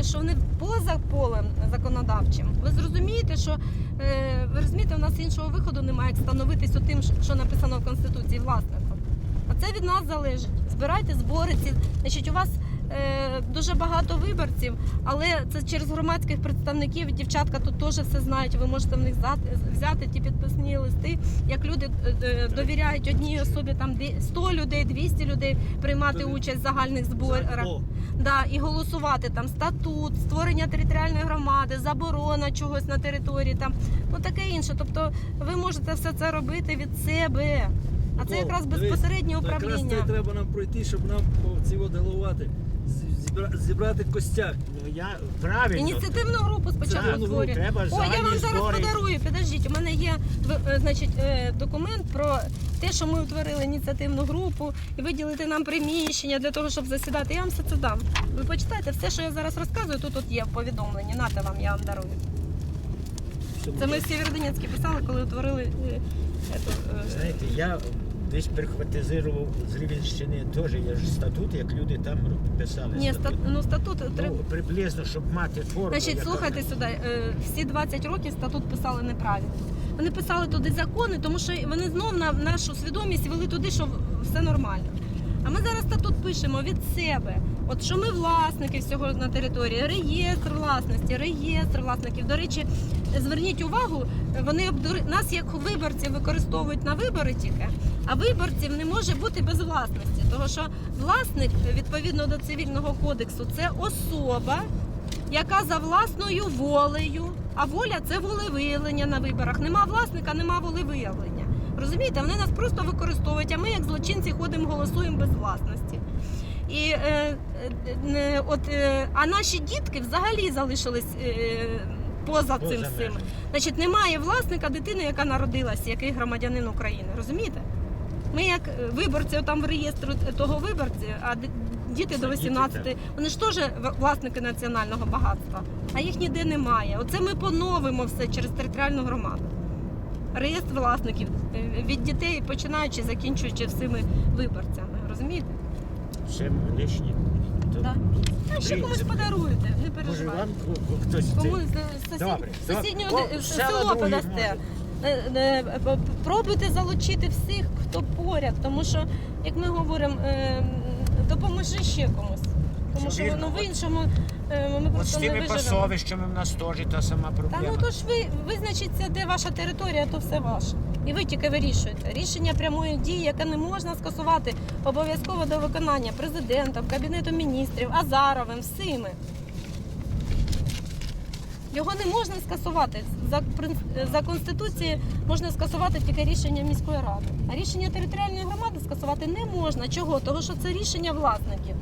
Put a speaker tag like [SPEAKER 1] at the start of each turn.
[SPEAKER 1] розумієте, що вони поза полем законодавчим. Ви зрозумієте, що е, ви розумієте, у нас іншого виходу немає, як становитись тим, що написано в Конституції власником. А це від нас залежить. Збирайте збори. Ці, значить, у вас дуже багато виборців, але це через громадських представників. Дівчатка тут теж все знають. Ви можете в них взяти, ті підписні листи. Як люди е, е, довіряють одній особі, там дві- 100 людей, 200 людей приймати участь в загальних зборах. Да, і голосувати там статут, створення територіальної громади, заборона чогось на території, там ну таке інше. Тобто ви можете все це робити від себе. А це якраз безпосереднє
[SPEAKER 2] Якраз це треба нам пройти, щоб нам ці зібрати костяк.
[SPEAKER 3] Ну я правильно.
[SPEAKER 1] Ініціативну групу спочатку
[SPEAKER 2] Ініціативну
[SPEAKER 1] створює. О, я вам зараз подарую. Підождіть, у мене є е, значить, е, документ про те, що ми утворили ініціативну групу і виділити нам приміщення для того, щоб засідати. Я вам все це дам. Ви почитайте все, що я зараз розказую. Тут от є в повідомленні. Нате вам, я вам дарую. Це ми в Сєвєродонецьку писали, коли утворили е,
[SPEAKER 3] Знаєте, я десь перехватизував з Рівенщини теж є ж статут, як люди там писали.
[SPEAKER 1] Ні,
[SPEAKER 3] статут.
[SPEAKER 1] ну статут
[SPEAKER 3] Ну,
[SPEAKER 1] треба.
[SPEAKER 3] приблизно, щоб мати форму.
[SPEAKER 1] Значить,
[SPEAKER 3] яка-
[SPEAKER 1] слухайте сюди, е, всі 20 років статут писали неправильно. Вони писали туди закони, тому що вони знов на нашу свідомість вели туди, що все нормально. А ми зараз статут пишемо від себе. От що ми власники всього на території, реєстр власності, реєстр власників. До речі, зверніть увагу, вони обдури- нас як виборців використовують на вибори тільки, а виборців не може бути без власності. Тому що власник, відповідно до цивільного кодексу, це особа, яка за власною волею, а воля це волевиявлення на виборах. Нема власника, нема волевиявлення. Розумієте, вони нас просто використовують, а ми, як злочинці, ходимо, голосуємо без власності. І е, е, е, от, е, а наші дітки взагалі залишились е, поза, цим всім. Значить, немає власника дитини, яка народилася, який громадянин України. Розумієте? Ми як е, виборці там в реєстру того виборці, а д- діти
[SPEAKER 3] Це
[SPEAKER 1] до
[SPEAKER 3] діти,
[SPEAKER 1] 18,
[SPEAKER 3] так.
[SPEAKER 1] вони ж теж в- власники національного багатства, а їх ніде немає. Оце ми поновимо все через територіальну громаду. Реєстр власників е, від дітей, починаючи, закінчуючи всіми виборцями. Розумієте?
[SPEAKER 3] Ще лишні.
[SPEAKER 1] Да. Ну, ще комусь подаруєте, не переживайте.
[SPEAKER 3] вам ко- ко- хтось
[SPEAKER 1] Кому
[SPEAKER 3] це-
[SPEAKER 1] з сусіднього село подасте. Е, е, Пробуйте залучити всіх, хто поряд, тому що, як ми говоримо, е, допоможи ще комусь. Тому що ну, в іншому е, ми
[SPEAKER 3] От з
[SPEAKER 1] просто не
[SPEAKER 3] тими
[SPEAKER 1] виживемо.
[SPEAKER 3] пасовищами в нас теж та сама
[SPEAKER 1] Та
[SPEAKER 3] проблема.
[SPEAKER 1] ну то ж ви визначиться, де ваша територія, то все ваше. І ви тільки вирішуєте. Рішення прямої дії, яке не можна скасувати обов'язково до виконання президентом, Кабінетом міністрів, Азаровим, всіми. Його не можна скасувати. За, прин- за Конституцією можна скасувати тільки рішення міської ради. А рішення територіальної громади скасувати не можна. Чого? Тому що це рішення власників.